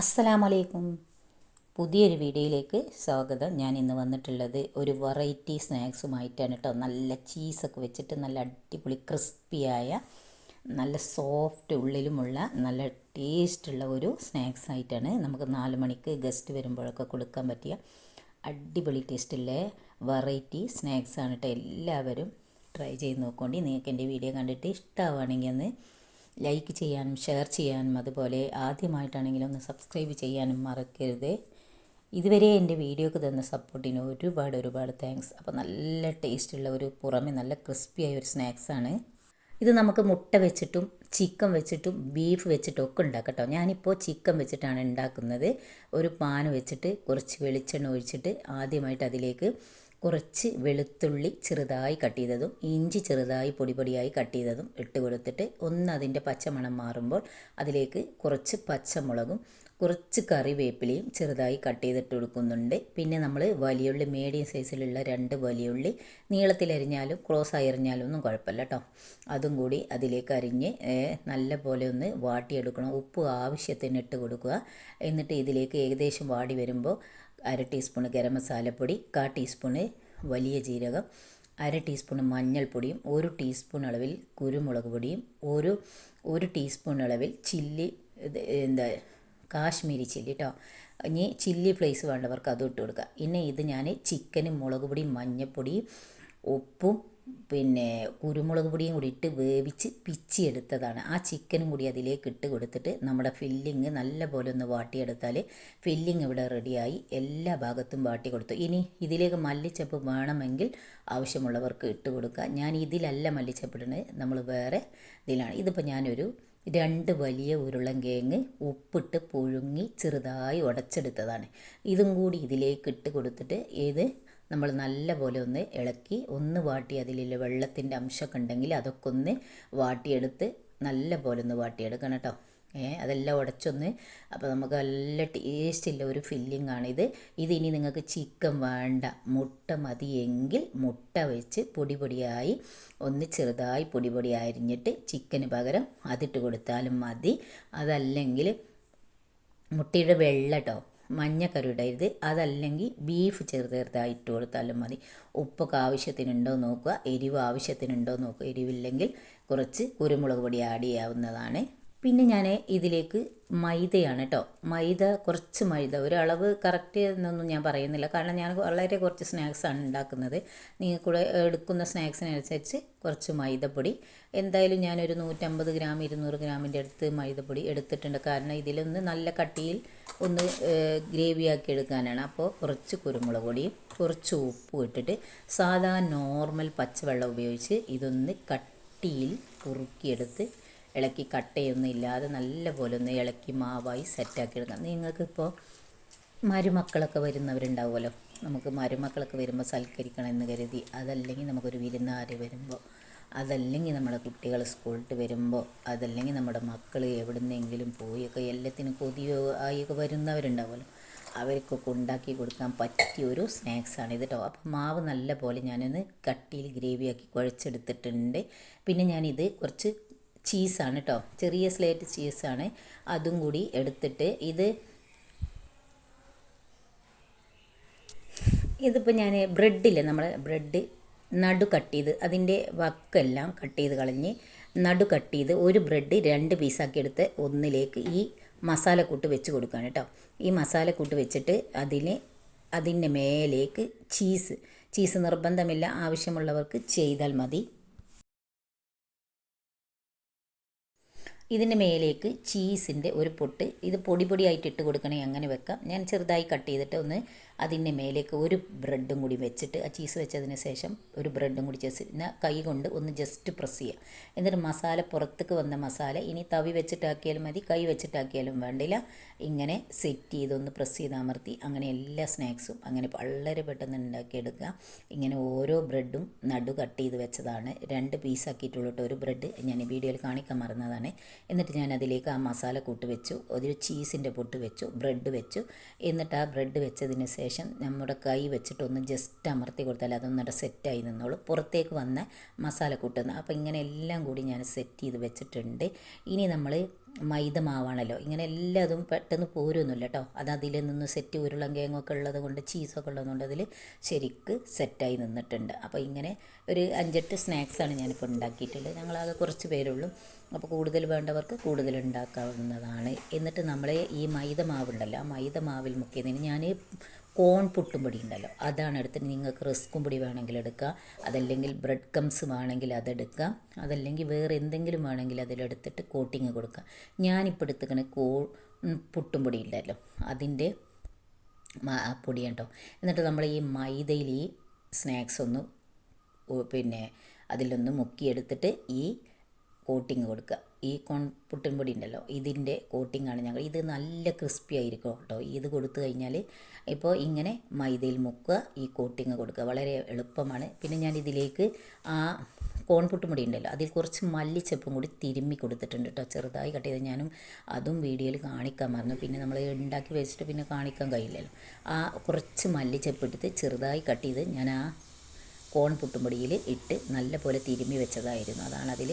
അസ്സലാമലൈക്കും. പുതിയൊരു വീഡിയോയിലേക്ക് സ്വാഗതം. ഞാൻ ഇന്ന് വന്നിട്ടുള്ളത് ഒരു വെറൈറ്റി സ്നാക്സുമായിട്ടാണ് കേട്ടോ നല്ല ചീസൊക്കെ വെച്ചിട്ട് നല്ല അടിപൊളി ക്രിസ്പിയായ നല്ല സോഫ്റ്റ് ഉള്ളിലുമുള്ള നല്ല ടേസ്റ്റുള്ള ഒരു സ്നാക്സ് ആയിട്ടാണ് നമുക്ക് നാല് മണിക്ക് ഗസ്റ്റ് വരുമ്പോഴൊക്കെ കൊടുക്കാൻ പറ്റിയ അടിപൊളി ടേസ്റ്റുള്ള വെറൈറ്റി സ്നാക്സാണ് കേട്ടോ എല്ലാവരും ട്രൈ ചെയ്ത് നോക്കൊണ്ടി. നിങ്ങൾക്ക് എന്റെ വീഡിയോ കണ്ടിട്ട് ഇഷ്ടമാവുകയാണെങ്കിൽ ഒന്ന് ലൈക്ക് ചെയ്യാനും ഷെയർ ചെയ്യാനും അതുപോലെ ആദ്യമായിട്ടാണെങ്കിലും ഒന്ന് സബ്സ്ക്രൈബ് ചെയ്യാനും മറക്കരുത്. ഇതുവരെ എന്റെ വീഡിയോക്ക് തന്ന സപ്പോർട്ടിന് ഒരുപാട് ഒരുപാട് താങ്ക്സ് അപ്പോൾ നല്ല ടേസ്റ്റുള്ള ഒരു പുറമെ നല്ല ക്രിസ്പിയായ ഒരു സ്നാക്സാണ് ഇത് നമുക്ക് മുട്ട വെച്ചിട്ടും ചിക്കൻ വെച്ചിട്ടും ബീഫ് വെച്ചിട്ടും ഒക്കെ ഉണ്ടാക്കാം കേട്ടോ. ഞാനിപ്പോൾ ചിക്കൻ വെച്ചിട്ടാണ് ഉണ്ടാക്കുന്നത്. ഒരു പാൻ വെച്ചിട്ട് കുറച്ച് വെളിച്ചെണ്ണ ഒഴിച്ചിട്ട് ആദ്യമായിട്ട് അതിലേക്ക് കുറച്ച് വെളുത്തുള്ളി ചെറുതായി കട്ട് ചെയ്തതും ഇഞ്ചി ചെറുതായി പൊടി പൊടിയായി കട്ട് ചെയ്തതും ഇട്ട് കൊടുത്തിട്ട് ഒന്ന് അതിന്റെ പച്ചമണം മാറുമ്പോൾ അതിലേക്ക് കുറച്ച് പച്ചമുളകും കുറച്ച് കറിവേപ്പിലയും ചെറുതായി കട്ട് ചെയ്തിട്ട് കൊടുക്കുന്നുണ്ട്. പിന്നെ നമ്മൾ വലിയുള്ളി മീഡിയം സൈസിലുള്ള രണ്ട് വലിയുള്ളി നീളത്തിലരിഞ്ഞാലും ക്രോസ് ആയി അരിഞ്ഞാലും ഒന്നും കുഴപ്പമില്ല കേട്ടോ. അതും കൂടി അതിലേക്ക് അരിഞ്ഞ് നല്ല പോലെ ഒന്ന് വാട്ടിയെടുക്കണം. ഉപ്പ് ആവശ്യത്തിന് ഇട്ട് കൊടുക്കുക. എന്നിട്ട് ഇതിലേക്ക് ഏകദേശം വാടി വരുമ്പോൾ അര ടീസ്പൂൺ ഗരം മസാലപ്പൊടി കാ ടീസ്പൂണ് വലിയ ജീരകം അര ടീസ്പൂൺ മഞ്ഞൾപ്പൊടിയും ഒരു ടീസ്പൂൺ അളവിൽ കുരുമുളക് പൊടിയും ഒരു ഒരു ടീസ്പൂൺ അളവിൽ ചില്ലി എന്താ കാശ്മീരി ചില്ലി കേട്ടോ ഇനി ചില്ലി ഫ്ലേസ് വേണ്ടവർക്ക് അതും ഇട്ട് കൊടുക്കുക. പിന്നെ ഇത് ഞാൻ ചിക്കനും മുളക് പൊടിയും മഞ്ഞൾപ്പൊടിയും ഉപ്പും പിന്നെ കുരുമുളക് പൊടിയും കൂടി ഇട്ട് വേവിച്ച് പിച്ചിയെടുത്തതാണ്. ആ ചിക്കനും കൂടി അതിലേക്ക് ഇട്ട് കൊടുത്തിട്ട് നമ്മുടെ ഫില്ലിങ് നല്ല പോലെ ഒന്ന് വാട്ടിയെടുത്താൽ ഫില്ലിങ് ഇവിടെ റെഡിയായി. എല്ലാ ഭാഗത്തും വാട്ടി കൊടുത്തു. ഇനി ഇതിലേക്ക് മല്ലിച്ചപ്പ് വേണമെങ്കിൽ ആവശ്യമുള്ളവർക്ക് ഇട്ട് കൊടുക്കുക ഞാൻ ഇതിലല്ല മല്ലിച്ചപ്പ് ഇടുന്നത് നമ്മൾ വേറെ ഇതിലാണ്. ഇതിപ്പോൾ ഞാനൊരു രണ്ട് വലിയ ഉരുളൻ കേങ്ങ് ഉപ്പിട്ട് പുഴുങ്ങി ചെറുതായി ഉടച്ചെടുത്തതാണ്. ഇതും കൂടി ഇതിലേക്ക് ഇട്ട് കൊടുത്തിട്ട് ഇത് നമ്മൾ നല്ലപോലെ ഒന്ന് ഇളക്കി ഒന്ന് വാട്ടി അതിലുള്ള വെള്ളത്തിന്റെ അംശമൊക്കെ ഉണ്ടെങ്കിൽ അതൊക്കെ ഒന്ന് വാട്ടിയെടുത്ത് നല്ല പോലെ ഒന്ന് വാട്ടിയെടുക്കണം കേട്ടോ. ഏ അതെല്ലാം ഉടച്ചൊന്ന് അപ്പോൾ നമുക്ക് നല്ല ടേസ്റ്റുള്ള ഒരു ഫില്ലിംഗ് ആണിത് ഇതിനി നിങ്ങൾക്ക് ചിക്കൻ വേണ്ട മുട്ട മതിയെങ്കിൽ മുട്ട വെച്ച് പൊടി പൊടിയായി ഒന്ന് ചെറുതായി പൊടി പൊടി അരിഞ്ഞിട്ട് ചിക്കന് പകരം അതിട്ട് കൊടുത്താലും മതി. അതല്ലെങ്കിൽ മുട്ടയുടെ വെള്ള കേട്ടോ മഞ്ഞക്കറി ഇടരുത്. അതല്ലെങ്കിൽ ബീഫ് ചെറുത് ചെറുതായി ഇട്ട് കൊടുത്താലും മതി. ഉപ്പൊക്കെ ആവശ്യത്തിനുണ്ടോ നോക്കുക. എരിവ് ആവശ്യത്തിനുണ്ടോ നോക്കുക. എരിവില്ലെങ്കിൽ കുറച്ച് കുരുമുളക് പൊടി ആഡ് ചെയ്യാവുന്നതാണ്. പിന്നെ ഞാൻ ഇതിലേക്ക് മൈദയാണ് കേട്ടോ മൈദ കുറച്ച് മൈദ. ഒരളവ് കറക്റ്റ് എന്നൊന്നും ഞാൻ പറയുന്നില്ല. കാരണം ഞാൻ വളരെ കുറച്ച് സ്നാക്സാണ് ഉണ്ടാക്കുന്നത്. നിങ്ങൾ കൂടെ എടുക്കുന്ന സ്നാക്സിനനുസരിച്ച് കുറച്ച് മൈദപ്പൊടി. എന്തായാലും ഞാനൊരു നൂറ്റമ്പത് ഗ്രാം ഇരുന്നൂറ് ഗ്രാമിന്റെ അടുത്ത് മൈദപ്പൊടി എടുത്തിട്ടുണ്ട്. കാരണം ഇതിലൊന്ന് നല്ല കട്ടിയിൽ ഒന്ന് ഗ്രേവി ആക്കി എടുക്കാനാണ്. അപ്പോൾ കുറച്ച് കുരുമുളക് പൊടിയും കുറച്ച് ഉപ്പും ഇട്ടിട്ട് സാധാ നോർമൽ പച്ചവെള്ളം ഉപയോഗിച്ച് ഇതൊന്ന് കട്ടിയിൽ കുറുക്കിയെടുത്ത് ഇളക്കി കട്ടയൊന്നും ഇല്ലാതെ നല്ല പോലെ ഒന്ന് ഇളക്കി മാവായി സെറ്റാക്കി എടുക്കാം നിങ്ങൾക്കിപ്പോൾ മരുമക്കളൊക്കെ വരുന്നവരുണ്ടാവുമല്ലോ. നമുക്ക് മരുമക്കളൊക്കെ വരുമ്പോൾ സൽക്കരിക്കണം എന്ന് കരുതി അതല്ലെങ്കിൽ നമുക്കൊരു വിരുന്നാർ വരുമ്പോൾ അതല്ലെങ്കിൽ നമ്മുടെ കുട്ടികൾ സ്കൂളിട്ട് വരുമ്പോൾ അതല്ലെങ്കിൽ നമ്മുടെ മക്കൾ എവിടുന്നെങ്കിലും പോയൊക്കെ എല്ലാത്തിനും കൊതിയോ ആയൊക്കെ വരുന്നവരുണ്ടാവുമല്ലോ. അവർക്കൊക്കെ ഉണ്ടാക്കി കൊടുക്കാൻ പറ്റിയ ഒരു സ്നാക്സാണ് ഇത് കേട്ടോ അപ്പം മാവ് നല്ല പോലെ ഞാനൊന്ന് കട്ടിയിൽ ഗ്രേവിയാക്കി കുഴച്ചെടുത്തിട്ടുണ്ട്. പിന്നെ ഞാനിത് കുറച്ച് ചീസാണ് കേട്ടോ ചെറിയ സ്ലേറ്റ് ചീസാണ്. അതും കൂടി എടുത്തിട്ട് ഇത് ഇതിപ്പോൾ ഞാൻ ബ്രെഡില്ലേ? നമ്മൾ ബ്രെഡ് നടു കട്ട് ചെയ്ത് അതിന്റെ വക്കെല്ലാം കട്ട് ചെയ്ത് കളഞ്ഞ് നടു കട്ട് ചെയ്ത് ഒരു ബ്രെഡ് രണ്ട് പീസാക്കി എടുത്ത് ഒന്നിലേക്ക് ഈ മസാലക്കൂട്ട് വെച്ച് കൊടുക്കുകയാണ് കേട്ടോ ഈ മസാലക്കൂട്ട് വെച്ചിട്ട് അതിന് അതിന്റെ മേലേക്ക് ചീസ്. ചീസ് നിർബന്ധമില്ല. ആവശ്യമുള്ളവർക്ക് ചെയ്താൽ മതി. ഇതിന്റെ മേലേക്ക് ചീസിന്റെ ഒരു പൊട്ട് ഇത് പൊടി പൊടിയായിട്ട് ഇട്ട് കൊടുക്കണേ അങ്ങനെ വെക്കാം. ഞാൻ ചെറുതായി കട്ട് ചെയ്തിട്ട് ഒന്ന് അതിന്റെ മേലേക്ക് ഒരു ബ്രെഡും കൂടി വെച്ചിട്ട് ആ ചീസ് വെച്ചതിന് ശേഷം ഒരു ബ്രെഡും കൂടി ജസ്റ്റ് കൈ കൊണ്ട് ഒന്ന് ജസ്റ്റ് പ്രസ് ചെയ്യുക എന്നിട്ട് മസാല പുറത്തേക്ക് വന്ന മസാല ഇനി തവി വെച്ചിട്ടാക്കിയാലും മതി കൈ വെച്ചിട്ടാക്കിയാലും വേണ്ടില്ല. ഇങ്ങനെ സെറ്റ് ചെയ്തൊന്ന് പ്രസ് ചെയ്ത് അമർത്തി അങ്ങനെ എല്ലാ സ്നാക്സും അങ്ങനെ വളരെ പെട്ടെന്ന് ഉണ്ടാക്കിയെടുക്കുക. ഇങ്ങനെ ഓരോ ബ്രെഡും നടു കട്ട് ചെയ്ത് വെച്ചതാണ്. രണ്ട് പീസാക്കിയിട്ടുള്ള ഒരു ബ്രെഡ്. ഞാൻ വീഡിയോയിൽ കാണിക്കാൻ മറന്നതാണ്. എന്നിട്ട് ഞാൻ അതിലേക്ക് ആ മസാല കൂട്ട് വെച്ചു. ഒരു ചീസിന്റെ പൊട്ട് വെച്ചു ബ്രെഡ് വെച്ചു. എന്നിട്ട് ആ ബ്രെഡ് വെച്ചതിന് ശേഷം നമ്മുടെ കൈ വെച്ചിട്ടൊന്ന് ജസ്റ്റ് അമർത്തി കൊടുത്താൽ അതൊന്നിടെ സെറ്റായി നിന്നോളൂ. പുറത്തേക്ക് വന്ന മസാല കൂട്ടുന്ന അപ്പോൾ ഇങ്ങനെ എല്ലാം കൂടി ഞാൻ സെറ്റ് ചെയ്ത് വെച്ചിട്ടുണ്ട്. ഇനി നമ്മൾ മൈദ മാവാണല്ലോ ഇങ്ങനെ എല്ലാതും പെട്ടെന്ന് പോരുമൊന്നുമില്ല കേട്ടോ അത് അതിൽ നിന്ന് സെറ്റ് ഉരുളൻ കേങ്ങൊക്കെ ഉള്ളത് കൊണ്ട് ചീസൊക്കെ ഉള്ളതുകൊണ്ട് അതിൽ ശരിക്ക് സെറ്റായി നിന്നിട്ടുണ്ട്. അപ്പോൾ ഇങ്ങനെ ഒരു അഞ്ചെട്ട് സ്നാക്സാണ് ഞാനിപ്പോൾ ഉണ്ടാക്കിയിട്ടുള്ളത്. ഞങ്ങളാകെ കുറച്ച് പേരുള്ളൂ. അപ്പോൾ കൂടുതൽ വേണ്ടവർക്ക് കൂടുതൽ ഉണ്ടാക്കാവുന്നതാണ്. എന്നിട്ട് നമ്മളെ ഈ മൈദ മാവുണ്ടല്ലോ ആ മൈദ മാവിൽ മുക്കിയതിന് ഞാൻ കോൺ പുട്ടും പൊടി ഉണ്ടല്ലോ അതാണ് എടുത്തിട്ട് നിങ്ങൾക്ക് റിസ്ക്കും പൊടി വേണമെങ്കിൽ എടുക്കുക അതല്ലെങ്കിൽ ബ്രെഡ് കംസ് വേണമെങ്കിൽ അതെടുക്കുക അതല്ലെങ്കിൽ വേറെ എന്തെങ്കിലും വേണമെങ്കിൽ അതിലെടുത്തിട്ട് കോട്ടിങ് കൊടുക്കുക ഞാനിപ്പോൾ എടുത്തിക്കണ കോ പുട്ടും പൊടി ഉണ്ടല്ലോ. അതിന്റെ പൊടി കേട്ടോ എന്നിട്ട് നമ്മൾ ഈ മൈദയിൽ ഈ സ്നാക്സ് ഒന്ന് പിന്നെ അതിലൊന്ന് മുക്കിയെടുത്തിട്ട് ഈ കോട്ടിങ് കൊടുക്കുക. ഈ കോൺ പുട്ടും പൊടി ഉണ്ടല്ലോ ഇതിന്റെ കോട്ടിങ്ങാണ് ഞങ്ങൾ. ഇത് നല്ല ക്രിസ്പി ആയിരിക്കും കേട്ടോ. ഇത് കൊടുത്തു കഴിഞ്ഞാൽ ഇപ്പോൾ ഇങ്ങനെ മൈദയിൽ മുക്കുക ഈ കോട്ടിങ് കൊടുക്കുക. വളരെ എളുപ്പമാണ്. പിന്നെ ഞാൻ ഇതിലേക്ക് ആ കോൺ പുട്ടും പൊടി ഉണ്ടല്ലോ അതിൽ കുറച്ച് മല്ലിച്ചപ്പും കൂടി തിരുമ്മി കൊടുത്തിട്ടുണ്ട് കേട്ടോ. ചെറുതായി കട്ട് ചെയ്ത് ഞാനും അതും വീഡിയോയിൽ കാണിക്കാൻ മറന്നു. പിന്നെ നമ്മൾ ഉണ്ടാക്കി വെച്ചിട്ട് പിന്നെ കാണിക്കാൻ കഴിയില്ലല്ലോ. ആ കുറച്ച് മല്ലിച്ചപ്പ് എടുത്ത് ചെറുതായി കട്ട് ചെയ്ത് ഞാൻ ആ കോൺ പുട്ടുംപൊടിയിൽ ഇട്ട് നല്ല പോലെ തിരുമ്മി വെച്ചതായിരുന്നു. അതാണ് അതിൽ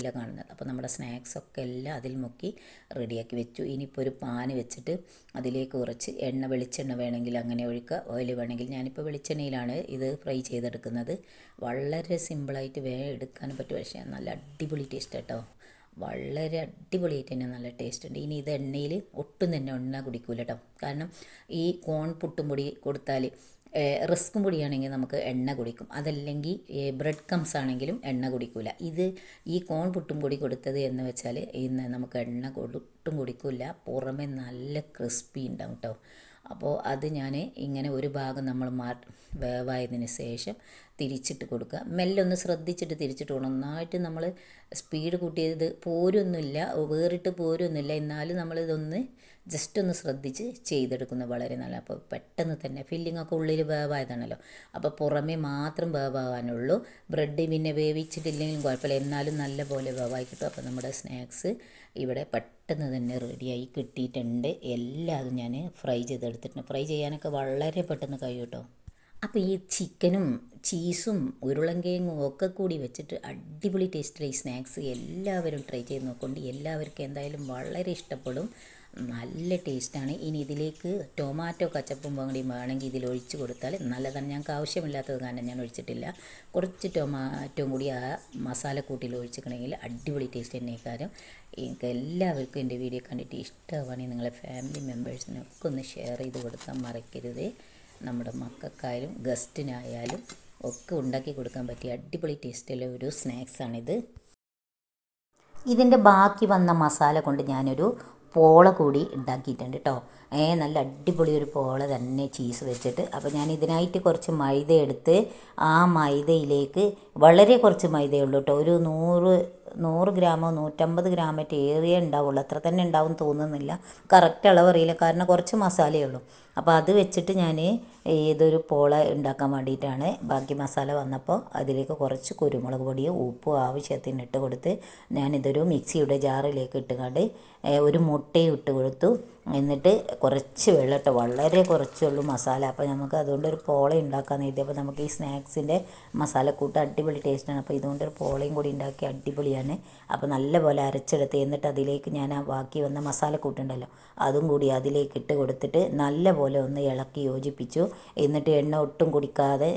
ഇല കാണുന്നത്. അപ്പോൾ നമ്മുടെ സ്നാക്സൊക്കെ എല്ലാം അതിൽ മുക്കി റെഡിയാക്കി വെച്ചു. ഇനിയിപ്പോൾ ഒരു പാന് വെച്ചിട്ട് അതിലേക്ക് കുറച്ച് എണ്ണ വെളിച്ചെണ്ണ വേണമെങ്കിൽ അങ്ങനെ ഒഴിക്കുക. ഓയിൽ വേണമെങ്കിൽ ഞാനിപ്പോൾ വെളിച്ചെണ്ണയിലാണ് ഇത് ഫ്രൈ ചെയ്തെടുക്കുന്നത്. വളരെ സിമ്പിളായിട്ട് വേഗം എടുക്കാൻ പറ്റും. പക്ഷേ നല്ല അടിപൊളി ടേസ്റ്റ് കേട്ടോ വളരെ അടിപൊളിയായിട്ട് തന്നെ നല്ല ടേസ്റ്റ് ഉണ്ട്. ഇനി ഇത് എണ്ണയിൽ ഒട്ടും തന്നെ എണ്ണ കുടിക്കൂല കേട്ടോ കാരണം ഈ കോൺ പുട്ടും പൊടി കൊടുത്താൽ റിസ്ക്കും പൊടിയാണെങ്കിൽ നമുക്ക് എണ്ണ കുടിക്കും. അതല്ലെങ്കിൽ ബ്രെഡ് കംസ് ആണെങ്കിലും എണ്ണ കുടിക്കില്ല ഇത് ഈ കോൺ പുട്ടും പൊടി കൊടുത്തത് എന്ന് വെച്ചാൽ ഇന്ന് നമുക്ക് എണ്ണ കൊടുട്ടും കുടിക്കില്ല പുറമെ നല്ല ക്രിസ്പി ഉണ്ടാവും കേട്ടോ അപ്പോൾ അത് ഞാൻ ഇങ്ങനെ ഒരു ഭാഗം നമ്മൾ മാ വേവായതിന് ശേഷം തിരിച്ചിട്ട് കൊടുക്കുക. മെല്ലൊന്ന് ശ്രദ്ധിച്ചിട്ട് തിരിച്ചിട്ട് കൊടുക്കണം. നന്നായിട്ട് നമ്മൾ സ്പീഡ് കൂട്ടിയത് പോരൊന്നുമില്ല. വേറിട്ട് പോരൊന്നുമില്ല. എന്നാലും നമ്മളിതൊന്ന് ജസ്റ്റ് ഒന്ന് ശ്രദ്ധിച്ച് ചെയ്തെടുക്കുന്നത് വളരെ നല്ല അപ്പോൾ പെട്ടെന്ന് തന്നെ ഫില്ലിംഗ് ഒക്കെ ഉള്ളിൽ വേവായതാണല്ലോ. അപ്പോൾ പുറമേ മാത്രം വേവാകാനുള്ളൂ ബ്രെഡ് പിന്നെ വേവിച്ചിട്ടില്ലെങ്കിലും കുഴപ്പമില്ല. എന്നാലും നല്ല പോലെ വേവായി കിട്ടും. അപ്പോൾ നമ്മുടെ സ്നാക്സ് ഇവിടെ പെട്ടെന്ന് തന്നെ റെഡിയായി കിട്ടിയിട്ടുണ്ട്. എല്ലാതും ഞാൻ ഫ്രൈ ചെയ്തെടുത്തിട്ടുണ്ട്. ഫ്രൈ ചെയ്യാനൊക്കെ വളരെ പെട്ടെന്ന് കഴിയും കേട്ടോ അപ്പോൾ ഈ ചിക്കനും ചീസും ഉരുളൻകിഴങ്ങും ഒക്കെ കൂടി വെച്ചിട്ട് അടിപൊളി ടേസ്റ്റിലെ ഈ സ്നാക്സ് എല്ലാവരും ട്രൈ ചെയ്ത് നോക്കൊണ്ട് എല്ലാവർക്കും എന്തായാലും വളരെ ഇഷ്ടപ്പെടും. നല്ല ടേസ്റ്റാണ്. ഇനി ഇതിലേക്ക് ടൊമാറ്റോ കച്ചപ്പും പങ്കടിയും വേണമെങ്കിൽ ഇതിൽ ഒഴിച്ച് കൊടുത്താൽ നല്ലതാണ്. ഞങ്ങൾക്ക് ആവശ്യമില്ലാത്തത് കാരണം ഞാൻ ഒഴിച്ചിട്ടില്ല. കുറച്ച് ടൊമാറ്റോ കൂടി ആ മസാലക്കൂട്ടിൽ ഒഴിച്ചിക്കണമെങ്കിൽ അടിപൊളി ടേസ്റ്റ് തന്നെക്കാരം എനിക്ക് എല്ലാവർക്കും എന്റെ വീഡിയോ കണ്ടിട്ട് ഇഷ്ടമാണെങ്കിൽ നിങ്ങളെ ഫാമിലി മെമ്പേഴ്സിനൊക്കെ ഒന്ന് ഷെയർ ചെയ്ത് കൊടുക്കാൻ മറക്കരുത്. നമ്മുടെ മക്കൾക്കായാലും ഗസ്റ്റിനായാലും ഒക്കെ ഉണ്ടാക്കി കൊടുക്കാൻ പറ്റിയ അടിപൊളി ടേസ്റ്റുള്ള ഒരു സ്നാക്സാണിത് ഇതിന്റെ ബാക്കി വന്ന മസാല കൊണ്ട് ഞാനൊരു പോള കൂടി ഉണ്ടാക്കിയിട്ടുണ്ട് കേട്ടോ ഏ നല്ല അടിപൊളി ഒരു പോള തന്നെ ചീസ് വെച്ചിട്ട്. അപ്പോൾ ഞാൻ ഇതിനായിട്ട് കുറച്ച് മൈദ എടുത്ത് ആ മൈദയിലേക്ക് വളരെ കുറച്ച് മൈദയുള്ളൂ കേട്ടോ ഒരു നൂറ് നൂറ് ഗ്രാമോ നൂറ്റമ്പത് ഗ്രാമറ്റ് ഏറിയേ ഉണ്ടാവുള്ളൂ. അത്ര തന്നെ ഉണ്ടാവും തോന്നുന്നില്ല. കറക്റ്റ് അളവ് അറിയില്ല. കാരണം കുറച്ച് മസാലയേ ഉള്ളൂ. അപ്പോൾ അത് വെച്ചിട്ട് ഞാൻ ഇതൊരു പോള ഉണ്ടാക്കാൻ വേണ്ടിയിട്ടാണ് ബാക്കി മസാല വന്നപ്പോൾ അതിലേക്ക് കുറച്ച് കുരുമുളക് പൊടിയും ഉപ്പും ആവശ്യത്തിന് ഇട്ട് കൊടുത്ത് ഞാനിതൊരു മിക്സിയുടെ ജാറിലേക്ക് ഇട്ടുകൊണ്ട് ഒരു മുട്ടയും ഇട്ട് കൊടുത്തു. എന്നിട്ട് കുറച്ച് വെള്ളം വളരെ കുറച്ചുള്ളൂ മസാല. അപ്പോൾ നമുക്ക് അതുകൊണ്ട് ഒരു പോള ഉണ്ടാക്കാമെന്ന് എഴുതി അപ്പോൾ നമുക്ക് ഈ സ്നാക്സിന്റെ മസാലക്കൂട്ട് അടിപൊളി ടേസ്റ്റാണ് അപ്പോൾ ഇതുകൊണ്ട് ഒരു പോളയും കൂടി ഉണ്ടാക്കി അടിപൊളിയാണ്. അപ്പോൾ നല്ലപോലെ അരച്ചെടുത്ത് എന്നിട്ട് അതിലേക്ക് ഞാൻ ആ ബാക്കി വന്ന മസാലക്കൂട്ടുണ്ടല്ലോ അതും കൂടി അതിലേക്ക് ഇട്ട് കൊടുത്തിട്ട് നല്ലപോലെ ഒന്ന് ഇളക്കി യോജിപ്പിച്ചു. എന്നിട്ട് എണ്ണ ഒട്ടും കുടിക്കാതെ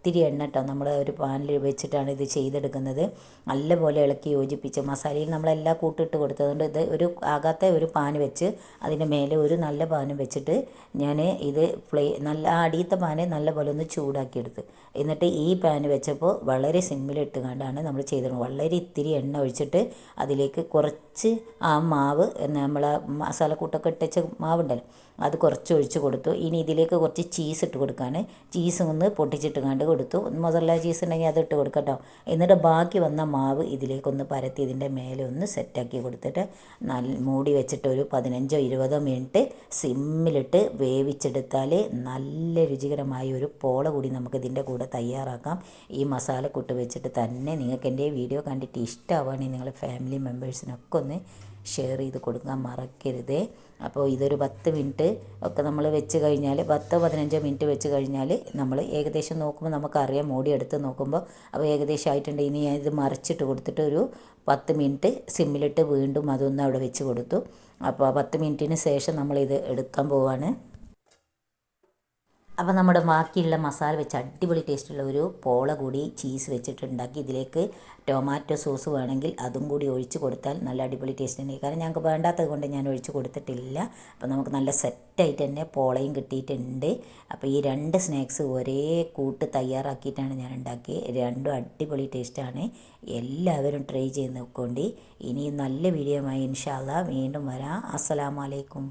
ഇത്തിരി എണ്ണ കേട്ടോ നമ്മൾ ഒരു പാനിൽ വെച്ചിട്ടാണ് ഇത് ചെയ്തെടുക്കുന്നത്. നല്ലപോലെ ഇളക്കി യോജിപ്പിച്ച് മസാലയിൽ നമ്മളെല്ലാം കൂട്ടിട്ട് കൊടുത്തതുകൊണ്ട് ഇത് ഒരു ആകാത്ത ഒരു പാൻ വെച്ച് അതിന്റെ മേലെ ഒരു നല്ല പാനും വെച്ചിട്ട് ഞാൻ ഇത് ഫ്ലേ നല്ല അടിയത്തെ പാന് നല്ലപോലെ ഒന്ന് ചൂടാക്കിയെടുത്ത്. എന്നിട്ട് ഈ പാൻ വെച്ചപ്പോൾ വളരെ സിമ്മിലിട്ട് കണ്ടാണ് നമ്മൾ ചെയ്തത്. വളരെ ഇത്തിരി എണ്ണ ഒഴിച്ചിട്ട് അതിലേക്ക് കുറച്ച് ആ മാവ് നമ്മൾ മസാലക്കൂട്ടൊക്കെ ഇട്ടച്ച മാവുണ്ടല്ലോ അത് കുറച്ച് ഒഴിച്ച് കൊടുത്തു. ഇനി ഇതിലേക്ക് കുറച്ച് ചീസ് ഇട്ട് കൊടുക്കാൻ ചീസ് ഒന്ന് പൊട്ടിച്ചിട്ട് കണ്ട് കൊടുത്തു. മൊസറല്ല ചീസ് ഉണ്ടെങ്കിൽ അത് ഇട്ട് കൊടുക്കട്ടോ എന്നിട്ട് ബാക്കി വന്ന മാവ് ഇതിലേക്കൊന്ന് പരത്തി ഇതിന്റെ മേലെ ഒന്ന് സെറ്റാക്കി കൊടുത്തിട്ട് നല്ല മൂടി വെച്ചിട്ട് ഒരു പതിനഞ്ചോ ഇരുപതോ മിനിറ്റ് സിമ്മിലിട്ട് വേവിച്ചെടുത്താൽ നല്ല രുചികരമായ ഒരു പോള കൂടി നമുക്ക് ഇതിന്റെ കൂടെ തയ്യാറാക്കാം. ഈ മസാല കൂട്ട് വെച്ചിട്ട് തന്നെ നിങ്ങൾക്ക് എന്റെ വീഡിയോ കണ്ടിട്ട് ഇഷ്ടമാവുകയാണെങ്കിൽ നിങ്ങളുടെ ഫാമിലി മെമ്പേഴ്സിനൊക്കെ ഒന്ന് ഷെയർ ചെയ്ത് കൊടുക്കാൻ മറക്കരുതേ. അപ്പോൾ ഇതൊരു പത്ത് മിനിറ്റ് ഒക്കെ നമ്മൾ വെച്ച് കഴിഞ്ഞാൽ പത്തോ പതിനഞ്ചോ മിനിറ്റ് വെച്ച് കഴിഞ്ഞാൽ നമ്മൾ ഏകദേശം നോക്കുമ്പോൾ നമുക്കറിയാം മോടി എടുത്ത് നോക്കുമ്പോൾ. അപ്പോൾ ഏകദേശം ആയിട്ടുണ്ട്. ഇനി ഞാൻ ഇത് മറിച്ചിട്ട് കൊടുത്തിട്ട് ഒരു പത്ത് മിനിറ്റ് സിമ്മിലിട്ട് വീണ്ടും അതൊന്ന് അവിടെ വെച്ച് കൊടുത്തു. അപ്പോൾ ആ പത്ത് മിനിറ്റിന് ശേഷം നമ്മളിത് എടുക്കാൻ പോവാണ്. അപ്പോൾ നമ്മുടെ ബാക്കിയുള്ള മസാല വെച്ച് അടിപൊളി ടേസ്റ്റുള്ള ഒരു പോള കൂടി ചീസ് വെച്ചിട്ടുണ്ടാക്കി ഇതിലേക്ക് ടൊമാറ്റോ സോസ് വേണമെങ്കിൽ അതും കൂടി ഒഴിച്ച് കൊടുത്താൽ നല്ല അടിപൊളി ടേസ്റ്റ് ഉണ്ട് കാരണം ഞങ്ങൾക്ക് വേണ്ടാത്തത് കൊണ്ട് ഞാൻ ഒഴിച്ച് കൊടുത്തിട്ടില്ല. അപ്പോൾ നമുക്ക് നല്ല സെറ്റായിട്ട് തന്നെ പോളയും കിട്ടിയിട്ടുണ്ട്. അപ്പോൾ ഈ രണ്ട് സ്നാക്സ് ഒരേ കൂട്ട് തയ്യാറാക്കിയിട്ടാണ് ഞാൻ ഉണ്ടാക്കിയത് രണ്ടും അടിപൊളി ടേസ്റ്റാണ് എല്ലാവരും ട്രൈ ചെയ്ത് നോക്കൊണ്ട്. ഇനി നല്ല വീഡിയോ ആയി ഇൻഷാല്ല വീണ്ടും വരാം. അസ്സലാമലൈക്കും